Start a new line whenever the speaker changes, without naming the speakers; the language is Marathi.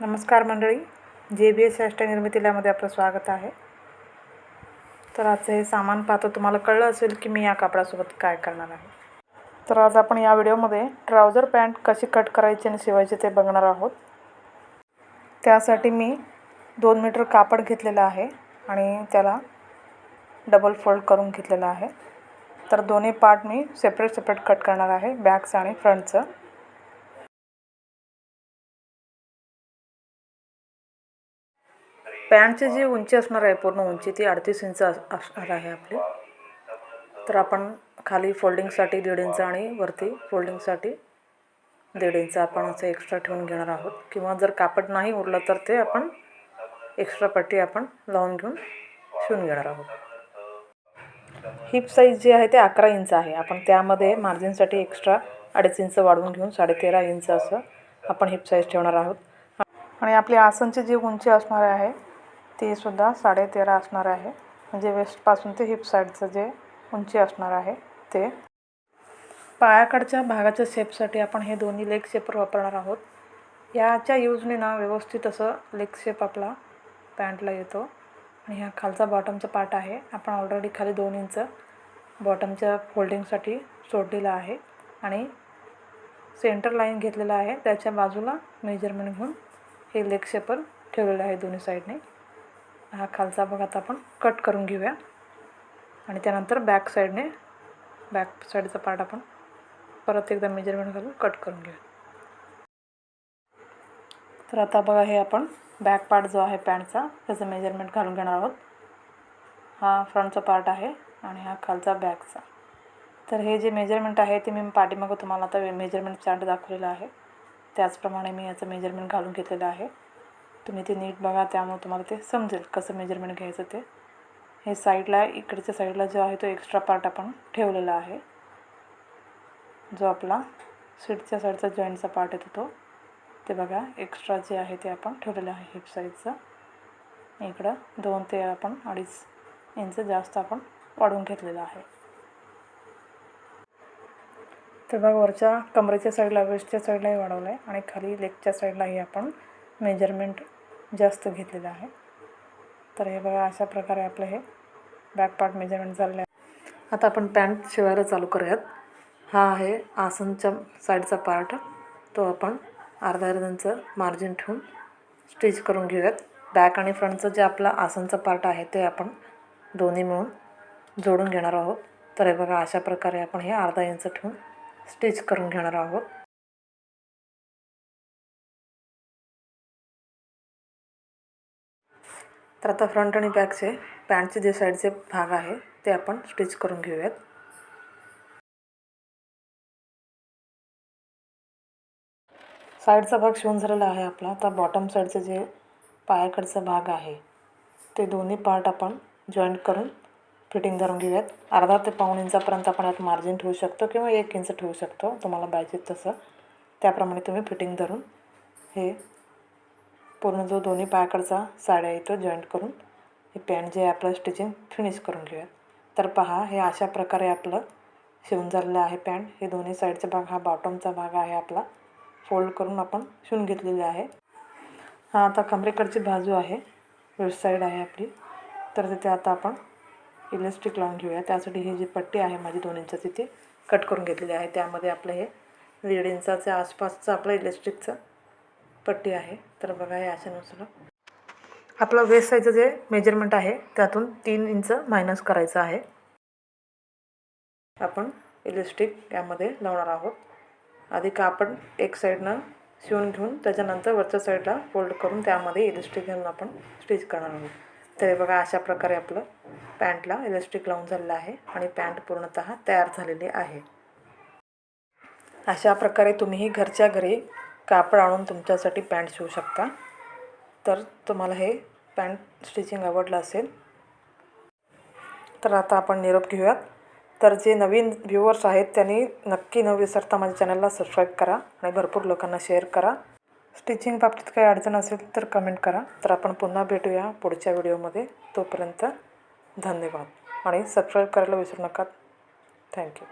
नमस्कार मंडळी. जे बी एस निर्मितील्यामध्ये आपलं स्वागत आहे. तर आजचं हे सामान पाहतो तुम्हाला कळलं असेल की मी या कापडासोबत काय करणार आहे. तर आज आपण या व्हिडिओमध्ये ट्राउझर पॅन्ट कशी कट करायची आणि शिवायची ते बघणार आहोत. त्यासाठी मी दोन मीटर कापड घेतलेलं आहे आणि त्याला डबल फोल्ड करून घेतलेलं आहे. तर दोन्ही पार्ट मी सेपरेट सेपरेट कट करणार आहे बॅकचं आणि फ्रंटचं. पॅन्टची जी उंची असणार आहे पूर्ण उंची ती अडतीस इंच अस- असणार आहे आपली. तर आपण खाली फोल्डिंगसाठी दीड इंच आणि वरती फोल्डिंगसाठी दीड इंच आपण असं एक्स्ट्रा ठेवून घेणार आहोत. किंवा जर कापड नाही उरलं तर ते आपण एक्स्ट्रा पट्टी आपण लावून घेऊन शिवून घेणार आहोत. हिप साईज जी आहे ते अकरा इंच आहे. आपण त्यामध्ये मार्जिनसाठी एक्स्ट्रा अडीच इंच वाढवून घेऊन साडेतेरा इंच असं आपण हिप साईज ठेवणार आहोत. आणि आपली आसनची जी उंची असणार आहे ते सुद्धा साडेतेरा असणार आहे. म्हणजे वेस्टपासून ते हिप साईडचं जे उंची असणार आहे ते. पायाकडच्या भागाच्या शेपसाठी आपण हे दोन्ही लेग शेपर वापरणार आहोत. याच्या यूजने ना व्यवस्थित असं लेग शेप आपला पॅन्टला येतो. आणि ह्या खालचा बॉटमचा पार्ट आहे. आपण ऑलरेडी खाली दोन इंच बॉटमच्या फोल्डिंगसाठी सोडलेला आहे. आणि सेंटर लाईन घेतलेला आहे. त्याच्या बाजूला मेजरमेंट घेऊन हे लेग शेपर ठेवलेलं आहे दोन्ही साईडने. हा खालचा भाग आता आपण कट करून घेऊया. आणि त्यानंतर बॅक साईडने बॅक साईडचा पार्ट आपण परत एकदा मेजरमेंट घालून कट करून घेऊया. तर आता बघा हे आपण बॅक पार्ट जो आहे पॅन्टचा त्याचं मेजरमेंट घालून घेणार आहोत. हा फ्रंटचा पार्ट आहे आणि हा खालचा बॅकचा तर हे जे मेजरमेंट आहे ते मी पाठीमागं तुम्हाला आता मेजरमेंट चार्ट दाखवलेला आहे. त्याचप्रमाणे मी याचं मेजरमेंट घालून घेतलेलं आहे. तुम्ही ते नीट बघा त्यामुळे तुम्हाला ते समजेल कसं मेजरमेंट घ्यायचं ते. हे साईडला इकडच्या साईडला जो आहे तो एक्स्ट्रा पार्ट आपण ठेवलेला आहे. जो आपला सीटच्या साईडचा जॉईंटचा पार्ट येतो तो. ते बघा एक्स्ट्रा जे आहे ते आपण ठेवलेलं आहे हिप साईजचं इकडं दोन ते आपण अडीच इंच जास्त आपण वाढवून घेतलेलं आहे. तर बघा वरच्या कमरेच्या साईडला वेस्टच्या साईडलाही वाढवलं आहे आणि खाली लेगच्या साईडलाही आपण मेजरमेंट जास्त घेतलेलं आहे. तर हे बघा अशा प्रकारे आपलं हे बॅक पार्ट मेजरमेंट झालेलं आहे. आता आपण पॅन्ट शिवायला चालू करूयात. हा आहे आसनच्या साईडचा पार्ट तो आपण अर्धा अर्धांचं मार्जिन ठेवून स्टिच करून घेऊयात. बॅक आणि फ्रंटचं जे आपलं आसनचं पार्ट आहे ते आपण दोन्ही मिळून जोडून घेणार आहोत. तर हे बघा अशा प्रकारे आपण हे अर्धा इंच ठेवून स्टिच करून घेणार आहोत. तर आता फ्रंट आणि बॅकचे पॅन्टचे जे साईडचे भाग आहे ते आपण स्टिच करून घेऊयात. साईडचा भाग शिवून झालेला आहे आपला. आता बॉटम साईडचं जे पायाकडचा भाग आहे ते दोन्ही पार्ट आपण जॉईंट करून फिटिंग धरून घेऊयात. अर्धा ते पाऊण इंचापर्यंत आपण यात मार्जिन ठेवू शकतो किंवा एक इंच ठेवू शकतो. तुम्हाला पाहिजे तसं. त्याप्रमाणे तुम्ही फिटिंग धरून हे पूर्ण जो दोन्ही पायाकडचा साड्या इथं जॉईंट करून हे पॅन्ट जे आपलं स्टिचिंग फिनिश करून घेऊयात. तर पहा हे अशा प्रकारे आपलं शिवून झालेलं आहे पॅन्ट हे दोन्ही साईडचा भाग हा बॉटमचा भाग आहे आपला. फोल्ड करून आपण शिवून घेतलेले आहे. हा आता कमरेकडची बाजू आहे. वेस्ट साईड आहे आपली. तर तिथे आता आपण इलेस्टिक लावून घेऊया. त्यासाठी ही जी पट्टी आहे माझी दोन इंचाची ती कट करून घेतलेली आहे. त्यामध्ये आपलं हे दीड इंचाच्या आसपासचं आपलं इलेस्टिकचं पट्टी आहे. तर बघा हे अशानुसार आपलं वेस्ट साईजचं जे मेजरमेंट आहे त्यातून तीन इंच मायनस करायचं आहे. आपण इलिस्टिक यामध्ये लावणार आहोत. आधी कापड एक साईडनं शिवून घेऊन त्याच्यानंतर वरच्या साईडला फोल्ड करून त्यामध्ये इलिस्टिक घालून आपण स्टिच करणार आहोत. तर बघा अशा प्रकारे आपलं पॅन्टला इलेस्टिक लावून झालेलं आहे आणि पॅन्ट पूर्णतः तयार झालेली आहे. अशा प्रकारे तुम्हीही घरच्या घरी कापड आणून तुमच्यासाठी पॅन्ट शिवू शकता. तर तुम्हाला हे पॅन्ट स्टिचिंग आवडलं असेल. तर आता आपण निरोप घेऊयात. तर जे नवीन व्ह्युअर्स आहेत त्यांनी नक्की न विसरता माझ्या चॅनलला सबस्क्राईब करा आणि भरपूर लोकांना शेअर करा. स्टिचिंग बाबतीत काही अडचण असेल तर कमेंट करा. तर आपण पुन्हा भेटूया पुढच्या व्हिडिओमध्ये. तोपर्यंत धन्यवाद. आणि सबस्क्राईब करायला विसरू नका. थँक्यू.